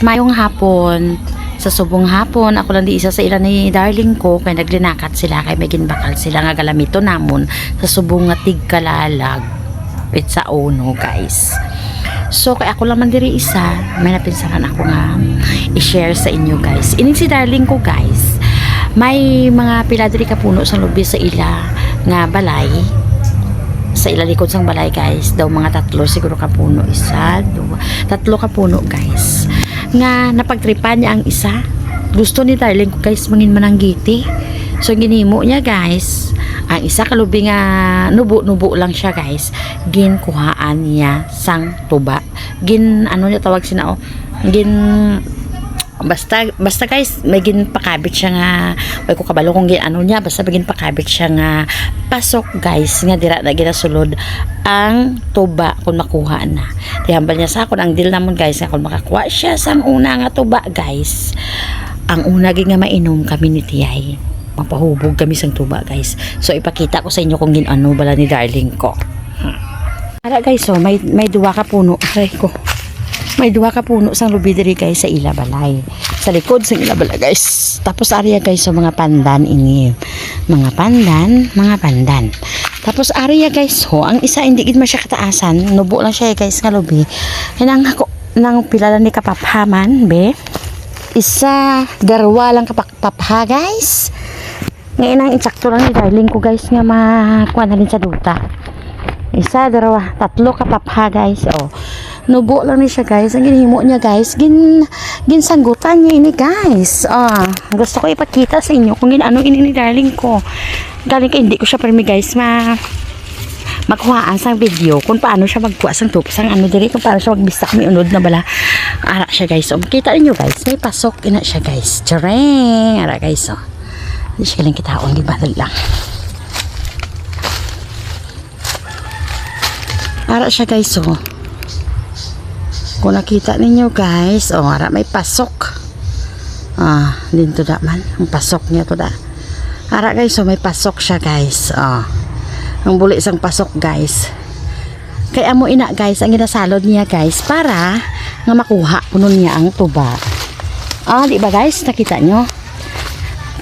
mayong hapon. Sa subong hapon, ako lang di isa sa ilan ni darling ko kay naglinakat sila kay may ginbakal sila nga galamito namon sa subong nga tigkalalag. Pizza uno guys. So kay ako lang man diri isa, may napinsaran ako nga i-share sa inyo guys. Ining si darling ko guys. May mga pila diri ka puno sa lubi sa ila nga balay sa ilalikod sang balay guys daw mga tatlo siguro ka puno isa dua, tatlo ka puno guys nga napagtripan niya ang isa. Gusto ni darling ko guys mangin mananggiti so ginimo niya guys. Ang isa kalubi nga nubo-nubo lang siya guys. Ginkuhaan niya sang tuba. Gin ano niya tawag sina oh? Gin basta basta guys may ginpakabit siya nga may ko kabalo kung gin ano niya basta may ginpakabit siya nga pasok guys nga dira na ginasulod ang tuba kung makuha na tihambal niya sa akon ang deal namon guys nga kung makakuha siya sang una nga tuba guys ang una nga mainom kami ni Tiyay mapahubog kami sang tuba guys so ipakita ko sa inyo kung ginano bala ni darling ko Ara guys, so may may duwa ka puno. Aray ko. May duwa ka puno sang lubi diri guys sa ila balay. Sa likod sang ila balay guys. Tapos area guys so mga pandan ini. Mga pandan, mga pandan. Tapos area guys so ang isa hindi gid man siya kataasan. Nubo lang siya guys nga lubi. Kanang ako nang pila ni kapaphaman be. Isa darwa lang kapapha guys. Ngayon ang insakto lang ni darling ko guys nga makuha na rin sa duta. Isa, dalawa, tatlo kapapha guys. Oh. Nubo lang ni siya guys. Ang ginhimo niya guys. Gin, ginsanggutan niya ini guys. Ah, gusto ko ipakita sa inyo kung gin ano ini ni darling ko. Galing kay hindi ko siya permi guys ma magkuhaan sang video kung paano siya magkuha sang tup sang ano diri kung paano siya magbisak may unod na bala ara siya guys so makita niyo guys may pasok ina siya guys Tcharing! ara guys oh hindi siya lang kitaon di badal lang Ara siya guys oh. Kung nakita ninyo guys, oh ara may pasok. Ah, din to da man. Ang pasok niya to da. Ara guys, oh may pasok siya guys. Oh. Ang buli isang pasok guys. Kaya mo ina guys, ang ginasalod niya guys para nga makuha puno niya ang tuba. Ah, di ba guys? Nakita nyo?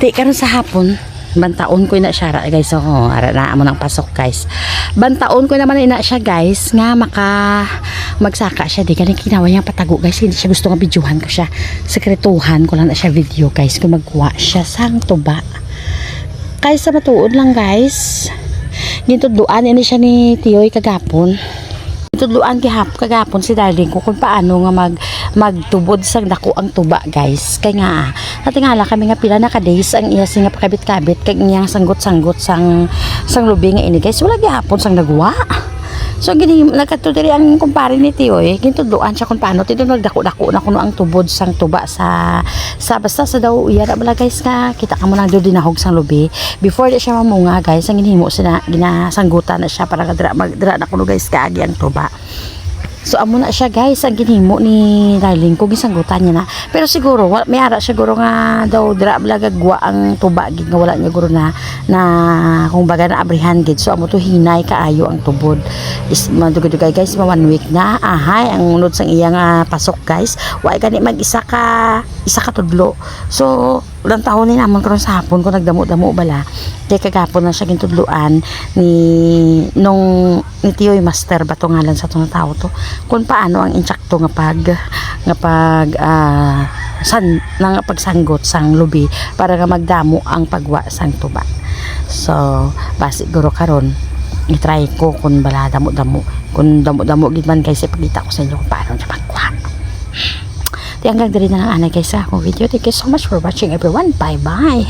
Di karon sa hapon, bantaon ko na siya ra, guys oh. Ara na mo ng pasok guys. Bantaon ko naman ina siya guys nga maka magsaka siya di kani kinawa niya patago guys. Hindi siya gusto nga videohan ko siya. Sekretuhan ko lang na siya video guys kung magkuha siya. Sang tuba kaya sa matuod lang guys. Gintudluan ini siya ni Tiyoy kagapon Tudluan gihap kagapon si darling ko kung paano nga mag magtubod sa dako ang tuba guys. Kay nga natingala kami nga pila na ka days ang iya nga pakabit-kabit kay iyang sanggot-sanggot sang sang lubi nga ini guys. Wala gihapon sang nagwa So gini nagkatudiri ang kumpare ni Tio eh. Gintudluan siya kung paano. Tito nagdako-dako na kuno ang tubod sang tuba sa sa basta sa daw iya bala guys nga kita ka mo nang do dinahog sang lubi. Before di siya mamunga guys ang ginhimo sila ginasanggutan na siya para kadra magdra na kuno guys kaagi ang tuba So amo na siya guys ang ginhimo ni Darling ko gisanggutan niya na. Pero siguro may ara siguro nga daw dira blagagwa ang tuba gid nga wala niya guro na na kung baga na abrihan gid. So amo to hinay kaayo ang tubod. Is madugay guys ma one week na ahay ang unod sang iya nga pasok guys. Wa gani mag isa ka isa ka tudlo. So ulang taon ni namon karon sa hapon ko nagdamo-damo bala. Kay kagapon na siya gintudloan ni nung ni Tiyoy Master ba to ngalan sa tong tao to. Kung paano ang insakto nga pag nga pag ah, san nga pagsanggot sang lubi para nga magdamo ang pagwa sang tuba. So basi guro karon i-try ko kung bala damo-damo. Kung damo-damo gid man guys ipakita ko sa inyo kung paano magkuha Di hanggang diri na lang anay guys sa akong video. Thank you so much for watching everyone. Bye bye.